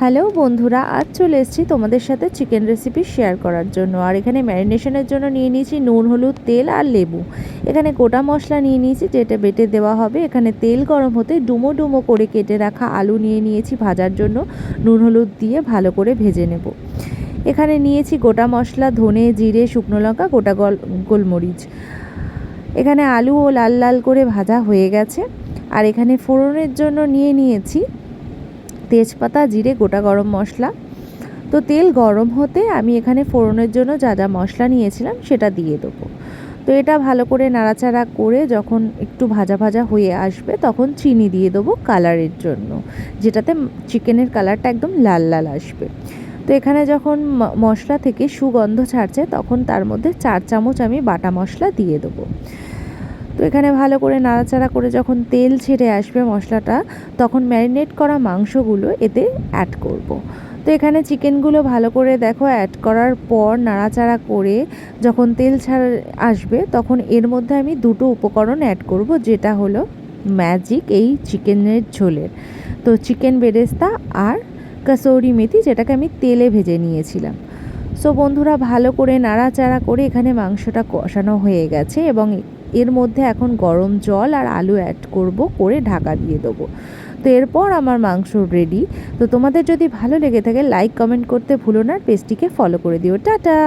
Hello বন্ধুরা, আজ চলে এসেছি তোমাদের সাথে চিকেন রেসিপি শেয়ার করার জন্য। আর এখানে ম্যারিনেশনের জন্য নিয়ে নিয়েছি নুন, হলুদ, তেল আর লেবু। এখানে গোটা মশলা নিয়ে নিয়েছি, যেটা বেটে দেওয়া হবে। এখানে তেল গরম হতে ডুমো ডুমো করে কেটে রাখা আলু নিয়ে নিয়েছি ভাজার জন্য। নুন, হলুদ দিয়ে ভালো করে ভেজে নেব। এখানে নিয়েছি গোটা মশলা, ধনে, জিরে, শুকনো লঙ্কা, গোটা গল গোলমরিচ। এখানে আলু ও লাল লাল করে ভাজা হয়ে গেছে। আর এখানে ফোড়নের জন্য নিয়ে নিয়েছি তেজপাতা, জিরে, গোটা গরম মশলা। তো তেল গরম হতে আমি এখানে ফোড়নের জন্য যা যা মশলা নিয়েছিলাম সেটা দিয়ে দেবো। তো এটা ভালো করে নাড়াচাড়া করে যখন একটু ভাজা ভাজা হয়ে আসবে তখন চিনি দিয়ে দেবো কালারের জন্য, যেটাতে চিকেনের কালারটা একদম লাল লাল আসবে। তো এখানে যখন মশলা থেকে সুগন্ধ ছাড়ছে তখন তার মধ্যে চার চামচ আমি বাটা মশলা দিয়ে দেবো। তো এখানে ভালো করে নাড়াচাড়া করে যখন তেল ছেড়ে আসবে মশলাটা, তখন ম্যারিনেট করা মাংসগুলো এতে অ্যাড করব। তো এখানে চিকেনগুলো ভালো করে দেখো অ্যাড করার পর নাড়াচাড়া করে যখন তেল ছাড়া আসবে, তখন এর মধ্যে আমি দুটো উপকরণ অ্যাড করব, যেটা হলো ম্যাজিক এই চিকেনের ঝোলের তো চিকেন বেরেস্তা আর কাসৌরি মেথি যেটাকে আমি তেলে ভেজে নিয়েছিলাম সো বন্ধুরা ভালো করে নাড়াচাড়া করে এখানে মাংসটা কষানো হয়ে গেছে এবং এর মধ্যে এখন গরম জল আর আলু অ্যাড করব, করে ঢাকা দিয়ে দেবো। তো এরপর আমার মাংস রেডি তো তোমাদের যদি ভালো লেগে থাকে লাইক কমেন্ট করতে ভুলো না পেজটিকে ফলো করে দিও। টাটা!